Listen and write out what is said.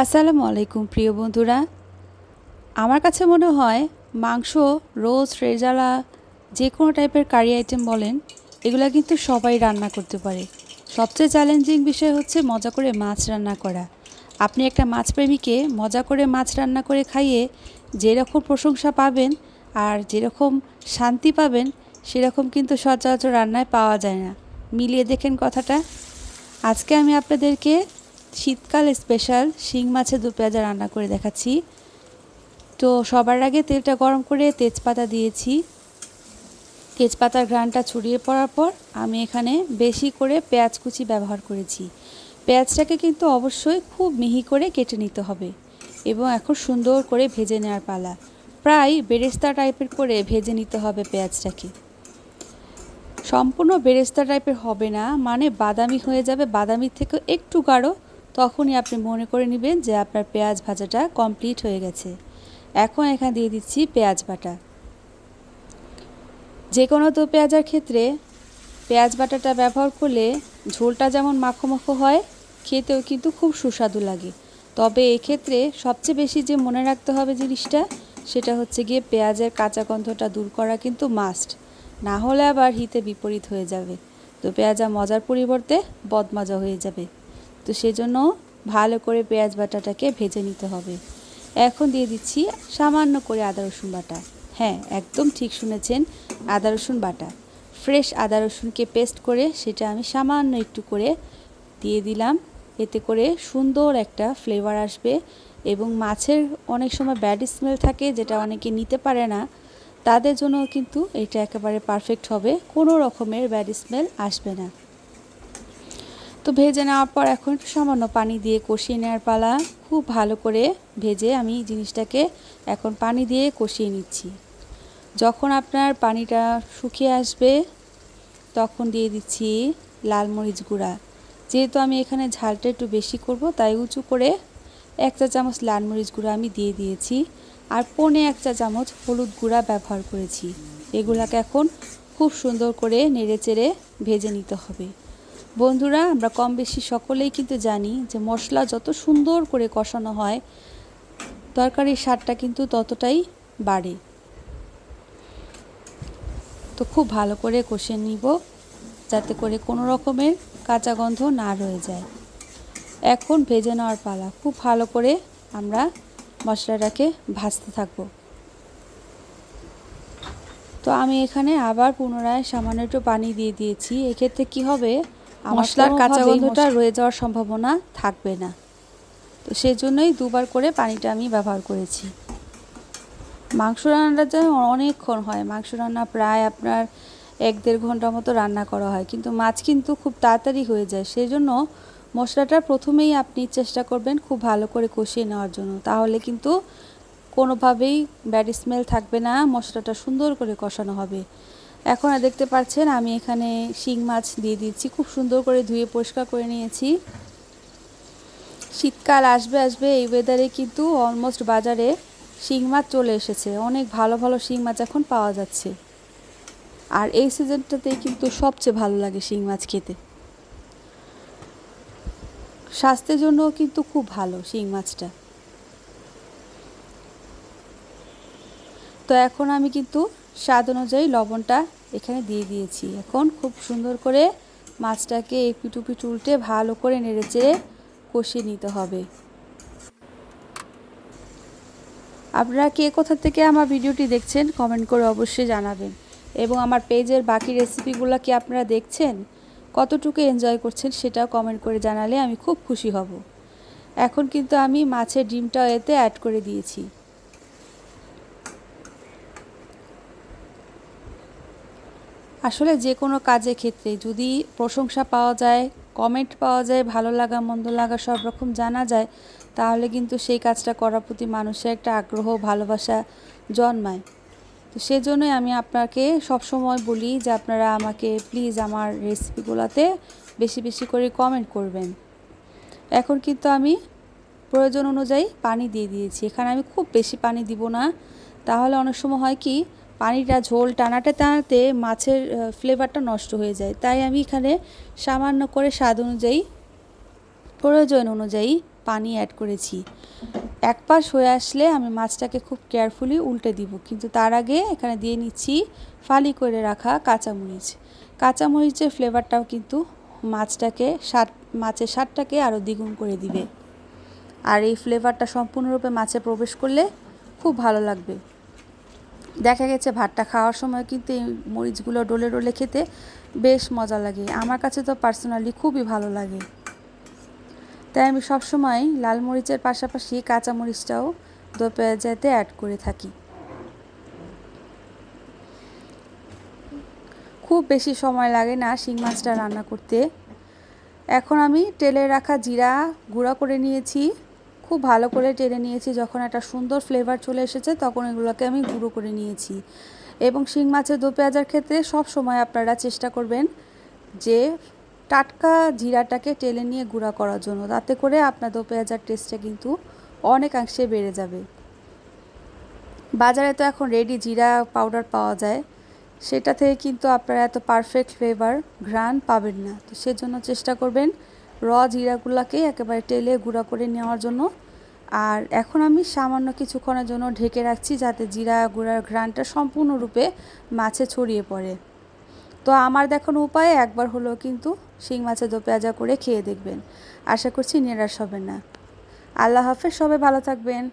আসসালামু আলাইকুম, প্রিয় বন্ধুরা। আমার কাছে মনে হয় মাংস, রোজ, রেজালা, যে কোনো টাইপের কারি আইটেম বলেন, এগুলো কিন্তু সবাই রান্না করতে পারে। সবচেয়ে চ্যালেঞ্জিং বিষয় হচ্ছে মজা করে মাছ রান্না করা। আপনি একটা মাছ প্রেমীকে মজা করে মাছ রান্না করে খাইয়ে যেরকম প্রশংসা পাবেন আর যেরকম শান্তি পাবেন, সেরকম কিন্তু সচরাচর রান্নায় পাওয়া যায় না। মিলিয়ে দেখেন কথাটা। আজকে আমি আপনাদেরকে শীতকাল স্পেশাল শিং মাছের দু পেঁয়াজা রান্না করে দেখাচ্ছি। তো সবার আগে তেলটা গরম করে তেজপাতা দিয়েছি। তেজপাতার ঘ্রাণটা ছড়িয়ে পড়ার পর আমি এখানে বেশি করে পেঁয়াজ কুচি ব্যবহার করেছি। পেঁয়াজটাকে কিন্তু অবশ্যই খুব মিহি করে কেটে নিতে হবে এবং এখন সুন্দর করে ভেজে নেওয়ার পালা। প্রায় বেরেস্তা টাইপের করে ভেজে নিতে হবে পেঁয়াজটাকে। সম্পূর্ণ বেরেস্তা টাইপের হবে না মানে বাদামি হয়ে যাবে। বাদামির থেকে একটু গাঢ় তখনই আপনি মনে করে নেবেন যে আপনার পেঁয়াজ ভাজাটা কমপ্লিট হয়ে গেছে। এখন এখানে দিয়ে দিচ্ছি পেঁয়াজ বাটা। যে কোনো তো পেঁয়াজার ক্ষেত্রে পেঁয়াজ বাটাটা ব্যবহার করলে ঝোলটা যেমন মাখো মাখো হয়, খেতেও কিন্তু খুব সুস্বাদু লাগে। তবে এক্ষেত্রে সবচেয়ে বেশি যে মনে রাখতে হবে জিনিসটা, সেটা হচ্ছে গিয়ে পেঁয়াজের কাঁচা গন্ধটা দূর করা কিন্তু মাস্ট না হলে আবার হিতে বিপরীত হয়ে যাবে। তো পেঁয়াজা মজার পরিবর্তে বদমজা হয়ে যাবে। তো সেজন্য ভালো করে পেঁয়াজ বাটাটাকে ভেজে নিতে হবে। এখন দিয়ে দিচ্ছি সামান্য করে আদা রসুন বাটা। হ্যাঁ একদম ঠিক শুনেছেন, আদা রসুন বাটা। ফ্রেশ আদা রসুনকে পেস্ট করে সেটা আমি সামান্য একটু করে দিয়ে দিলাম। এতে করে সুন্দর একটা ফ্লেভার আসবে এবং মাছের অনেক সময় ব্যাড স্মেল থাকে যেটা অনেকে নিতে পারে না। তাদের জন্য কিন্তু এটা একেবারে পারফেক্ট হবে, কোনো রকমের ব্যাড স্মেল আসবে না। তো ভেজে নেওয়ার পর এখন একটু সামান্য পানি দিয়ে কষিয়ে নেওয়ার পালা। খুব ভালো করে ভেজে আমি জিনিসটাকে এখন পানি দিয়ে কষিয়ে নিচ্ছি। যখন আপনার পানিটা শুকিয়ে আসবে, তখন দিয়ে দিচ্ছি লাল মরিচ গুঁড়া। যেহেতু আমি এখানে ঝালটা একটু বেশি করব, তাই উঁচু করে এক চা চামচ লাল মরিচ গুঁড়া আমি দিয়ে দিয়েছি। আর পনে এক চা চামচ হলুদ গুঁড়া ব্যবহার করেছি। এগুলাকে এখন খুব সুন্দর করে নেড়ে চেড়ে ভেজে নিতে হবে। বন্ধুরা, আমরা কম বেশি সকলেই কিন্তু জানি যে মশলা যত সুন্দর করে কষানো হয়, তরকারির স্বাদটা কিন্তু ততটাই বাড়ে। তো খুব ভালো করে কষে নিব, যাতে করে কোনো রকমের কাঁচা গন্ধ না রয়ে যায়। এখন ভেজে নেওয়ার পালা। খুব ভালো করে আমরা মশলাটাকে ভাজতে থাকব। তো আমি এখানে আবার পুনরায় সামান্য একটু পানি দিয়ে দিয়েছি। এক্ষেত্রে কি হবে? মশলার কাঁচা গন্ধটা রয়ে যাওয়ার সম্ভাবনা থাকবে না। তো সেই জন্যই দুবার করে পানিটা আমি ব্যবহার করেছি। মাংস রান্নাটা যেন অনেকক্ষণ হয়। মাংস রান্না প্রায় আপনার এক দেড় ঘণ্টা মতো রান্না করা হয়। কিন্তু মাছ কিন্তু খুব তাড়াতাড়ি হয়ে যায়। সেই জন্য মশলাটা প্রথমেই আপনি চেষ্টা করবেন খুব ভালো করে কষিয়ে নেওয়ার জন্য। তাহলে কিন্তু কোনোভাবেই ব্যাড স্মেল থাকবে না। মশলাটা সুন্দর করে কষানো হবে। এখন আর দেখতে পাচ্ছেন, আমি এখানে শিং মাছ দিয়ে দিচ্ছি। খুব সুন্দর করে ধুয়ে পরিষ্কার করে নিয়েছি। শীতকাল আসবে আসবে, এই ওয়েদারে কিন্তু অলমোস্ট বাজারে শিং মাছ চলে এসেছে। অনেক ভালো ভালো শিং মাছ এখন পাওয়া যাচ্ছে। আর এই সিজনটাতেই কিন্তু সবচেয়ে ভালো লাগে শিং মাছ খেতে। স্বাস্থ্যের জন্য কিন্তু খুব ভালো শিং মাছটা। তো এখন আমি কিন্তু স্বাদ অনুযায়ী লবণটা এখানে দিয়ে দিয়েছি। এখন খুব সুন্দর করে মাছটাকে পিটু পিটু উল্টে ভালো করে নেড়েচেড়ে কষিয়ে নিতে হবে। আপনারা কে কোথা থেকে আমার ভিডিওটি দেখছেন কমেন্ট করে অবশ্যই জানাবেন। এবং আমার পেজের বাকি রেসিপিগুলো কি আপনারা দেখছেন, কতটুকু এনজয় করছেন সেটাও কমেন্ট করে জানালে আমি খুব খুশি হব। এখন কিন্তু আমি মাছের ডিমটাও এতে অ্যাড করে দিয়েছি। আসলে যে কোনো কাজের ক্ষেত্রে যদি প্রশংসা পাওয়া যায় কমেন্ট পাওয়া যায়, ভালো লাগা, মন্দ লাগা সব রকম জানা যায়, তাহলে কিন্তু সেই কাজটা করার প্রতি মানুষের একটা আগ্রহ, ভালোবাসা জন্মায়। তো সেজন্যই আমি আপনাকে সবসময় বলি যে আপনারা আমাকে প্লিজ আমার রেসিপিগুলোতে বেশি বেশি করে কমেন্ট করবেন। এখন কিন্তু আমি প্রয়োজন অনুযায়ী পানি দিয়ে দিয়েছি। এখানে আমি খুব বেশি পানি দিব না। তাহলে অনেক সময় হয় কি পানিটা, ঝোল টানাতে টানাতে মাছের ফ্লেভারটা নষ্ট হয়ে যায়। তাই আমি এখানে সামান্য করে স্বাদ অনুযায়ী, প্রয়োজন অনুযায়ী পানি অ্যাড করেছি। এক পাশ হয়ে আসলে আমি মাছটাকে খুব কেয়ারফুলি উল্টে দিব, কিন্তু তার আগে এখানে দিয়ে নিচ্ছি ফালি করে রাখা কাঁচামরিচ। কাঁচামরিচের ফ্লেভারটাও কিন্তু মাছটাকে স্বাদ, মাছের স্বাদটাকে আরও দ্বিগুণ করে দিবে। আর এই ফ্লেভারটা সম্পূর্ণরূপে মাছে প্রবেশ করলে খুব ভালো লাগবে। দেখা গেছে ভাতটা খাওয়ার সময় কিন্তু এই মরিচগুলো ডোলে ডোলে খেতে বেশ মজা লাগে। আমার কাছে তো পার্সোনালি খুবই ভালো লাগে। তাই আমি সবসময় লাল মরিচের পাশাপাশি কাঁচা মরিচটাও দো পেঁয়াজাতে অ্যাড করে থাকি। খুব বেশি সময় লাগে না শিং মাছটা রান্না করতে। এখন আমি তেলে রাখা জিরা গুঁড়া করে নিয়েছি। খুব ভালো করে টেনে নিয়েছি। যখন একটা সুন্দর ফ্লেভার চলে এসেছে, তখন এগুলোকে আমি গুঁড়ো করে নিয়েছি। এবং শিং মাছের দো পেঁয়াজার ক্ষেত্রে সব সময় আপনারা চেষ্টা করবেন যে টাটকা জিরাটাকে টেলে নিয়ে গুঁড়া করার জন্য। তাতে করে আপনার দো পেঁয়াজার টেস্টটা কিন্তু অনেকাংশে বেড়ে যাবে। বাজারে তো এখন রেডি জিরা পাউডার পাওয়া যায়। সেটা থেকে কিন্তু আপনারা এত পারফেক্ট ফ্লেভার ঘ্রাণ পাবেন না। তো সেজন্য চেষ্টা করবেন র জিরাগুলোকে একেবারে টেলে গুঁড়া করে নেওয়ার জন্য। আর এখন আমি সামান্য কিছুক্ষণের জন্য ঢেকে রাখছি যাতে জিরা গুঁড়ার ঘ্রাণটা সম্পূর্ণরূপে মাছে ছড়িয়ে পড়ে। তো আমার দেখানো উপায়ে একবার হলেও কিন্তু শিং মাছের দো পেঁয়াজা করে খেয়ে দেখবেন। আশা করছি নিরাশ হবেন না। আল্লাহ হাফেজ, সবাই ভালো থাকবেন।